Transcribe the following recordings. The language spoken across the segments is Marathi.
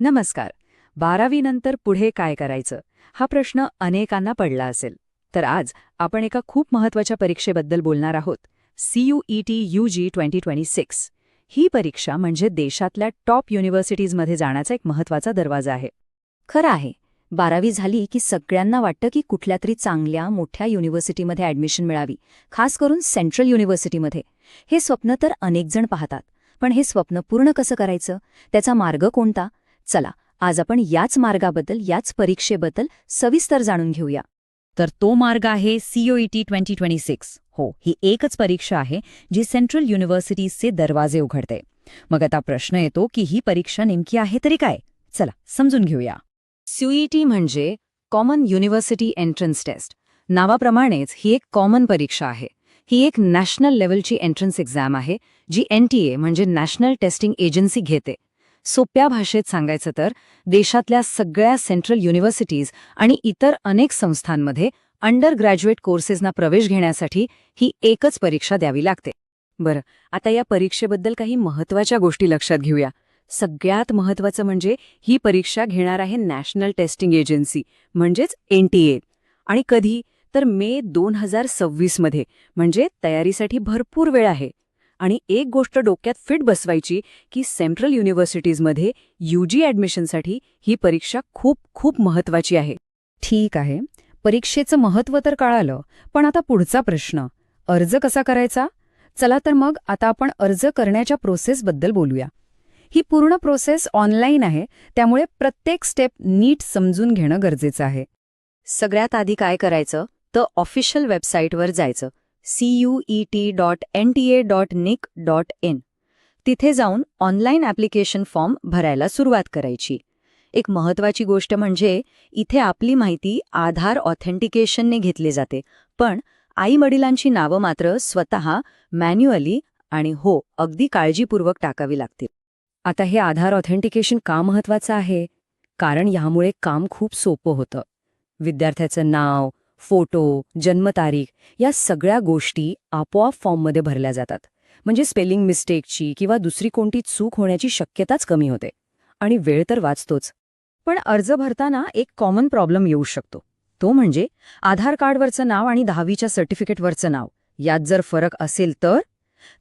नमस्कार. बारावीनंतर पुढे काय करायचं? हा प्रश्न अनेकांना पडला असेल. तर आज आपण एका खूप महत्त्वाच्या परीक्षेबद्दल बोलणार आहोत. CUET UG twenty twenty six ही परीक्षा म्हणजे देशातल्या टॉप युनिव्हर्सिटीजमध्ये जाण्याचा एक महत्त्वाचा दरवाजा आहे. खरं आहे बारावी झाली की सगळ्यांना वाटतं की कुठल्या तरी चांगल्या मोठ्या युनिव्हर्सिटीमध्ये ॲडमिशन मिळावी खास करून सेंट्रल युनिव्हर्सिटीमध्ये. हे स्वप्न तर अनेकजण पाहतात पण हे स्वप्न पूर्ण कसं करायचं? त्याचा मार्ग कोणता? चला आज आपण याच मार्गाबद्दल याच परीक्षेबद्दल सविस्तर जाणून घेऊया. तर तो मार्ग आहे सीओईटी ट्वेंटी ट्वेंटी सिक्स हो ही एकच परीक्षा आहे जी सेंट्रल युनिव्हर्सिटीजचे दरवाजे उघडते. मग आता प्रश्न येतो की ही परीक्षा नेमकी आहे तरी काय? चला समजून घेऊया. सीईटी म्हणजे कॉमन युनिव्हर्सिटी एंट्रन्स टेस्ट नावाप्रमाणेच ही एक कॉमन परीक्षा आहे. ही एक नॅशनल लेवलची एंट्रन्स एक्झाम आहे जी एनटीए म्हणजे नॅशनल टेस्टिंग एजन्सी घेते. सोप्या भाषेत सांगायचं तर देशातल्या सगळ्या सेंट्रल युनिव्हर्सिटीज आणि इतर अनेक संस्थांमध्ये अंडर ग्रॅज्युएट कोर्सेसना प्रवेश घेण्यासाठी ही एकच परीक्षा द्यावी लागते. बरं आता या परीक्षेबद्दल काही महत्त्वाच्या गोष्टी लक्षात घेऊया. सगळ्यात महत्वाचं म्हणजे ही परीक्षा घेणार आहे नॅशनल टेस्टिंग एजन्सी म्हणजेच एनटीए आणि कधी? तर मे दोन हजार सव्वीसमध्ये म्हणजे तयारीसाठी भरपूर वेळ आहे. आणि एक गोष्ट डोक्यात फिट बसवायची की सेंट्रल युनिव्हर्सिटीजमध्ये यूजी ॲडमिशनसाठी ही परीक्षा खूप खूप महत्वाची आहे. ठीक आहे. परीक्षेचं महत्त्व तर कळालं पण आता पुढचा प्रश्न. अर्ज कसा करायचा? चला तर मग आता आपण अर्ज करण्याच्या प्रोसेसबद्दल बोलूया. ही पूर्ण प्रोसेस ऑनलाईन आहे त्यामुळे प्रत्येक स्टेप नीट समजून घेणं गरजेचं आहे. सगळ्यात आधी काय करायचं? तर ऑफिशियल वेबसाईटवर जायचं. CUET dot N T A dot nic dot in तिथे जाऊन ऑनलाईन ॲप्लिकेशन फॉर्म भरायला सुरुवात करायची. एक महत्वाची गोष्ट म्हणजे इथे आपली माहिती आधार ऑथेंटिकेशनने घेतली जाते पण आई वडिलांची नावं मात्र स्वतः मॅन्युअली आणि हो अगदी काळजीपूर्वक टाकावी लागतील. आता हे आधार ऑथेंटिकेशन का महत्वाचं आहे? कारण यामुळे काम खूप सोपं होतं. विद्यार्थ्याचं नाव फोटो जन्मतारीख या सगळ्या गोष्टी आपोआप फॉर्ममध्ये भरल्या जातात. म्हणजे स्पेलिंग मिस्टेकची किंवा दुसरी कोणती चूक होण्याची शक्यताच कमी होते. आणि वेळ तर वाचतोच. पण अर्ज भरताना एक कॉमन प्रॉब्लेम येऊ शकतो. तो म्हणजे आधार कार्डवरचं नाव आणि दहावीच्या सर्टिफिकेटवरचं नाव. यात जर फरक असेल तर?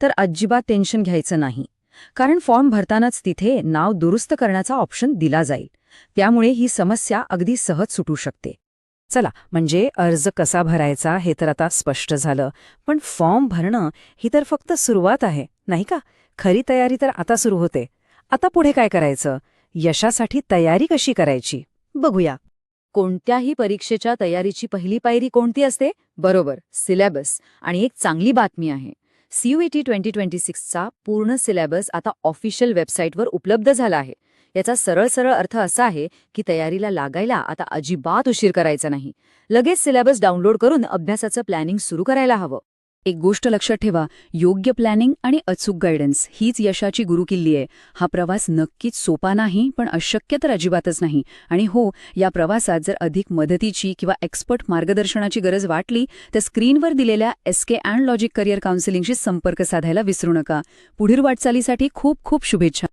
तर अजिबात टेन्शन घ्यायचं नाही. कारण फॉर्म भरतानाच तिथे नाव दुरुस्त करण्याचा ऑप्शन दिला जाईल. त्यामुळे ही समस्या अगदी सहज सुटू शकते. चला म्हणजे अर्ज कसा भरायचा हे तर आता स्पष्ट झालं. पण फॉर्म भरणं ही तर फक्त सुरुवात आहे नाही का? खरी तयारी तर आता सुरू होते. आता पुढे काय करायचं? यशासाठी तयारी कशी करायची? बघूया. कोणत्याही परीक्षेच्या तयारीची पहिली पायरी कोणती असते? बरोबर सिलेबस. आणि एक चांगली बातमी आहे. सीयूईटी ट्वेंटी ट्वेंटी सिक्सचा पूर्ण सिलेबस आता ऑफिशियल वेबसाईटवर उपलब्ध झाला आहे. याचा सरळ सरळ अर्थ असा आहे की तयारीला लागायला आता अजिबात उशीर करायचा नाही. लगेच सिलेबस डाउनलोड करून अभ्यासाचं प्लॅनिंग सुरू करायला हवं. एक गोष्ट लक्षात ठेवा योग्य प्लॅनिंग आणि अचूक गायडन्स हीच यशाची गुरुकिल्ली आहे. हा प्रवास नक्कीच सोपा नाही पण अशक्य तर अजिबातच नाही. आणि हो या प्रवासात जर अधिक मदतीची किंवा एक्सपर्ट मार्गदर्शनाची गरज वाटली तर स्क्रीनवर दिलेल्या S K and logic career काउन्सिलिंगशी संपर्क साधायला विसरू नका. पुढील वाटचालीसाठी खूप खूप शुभेच्छा.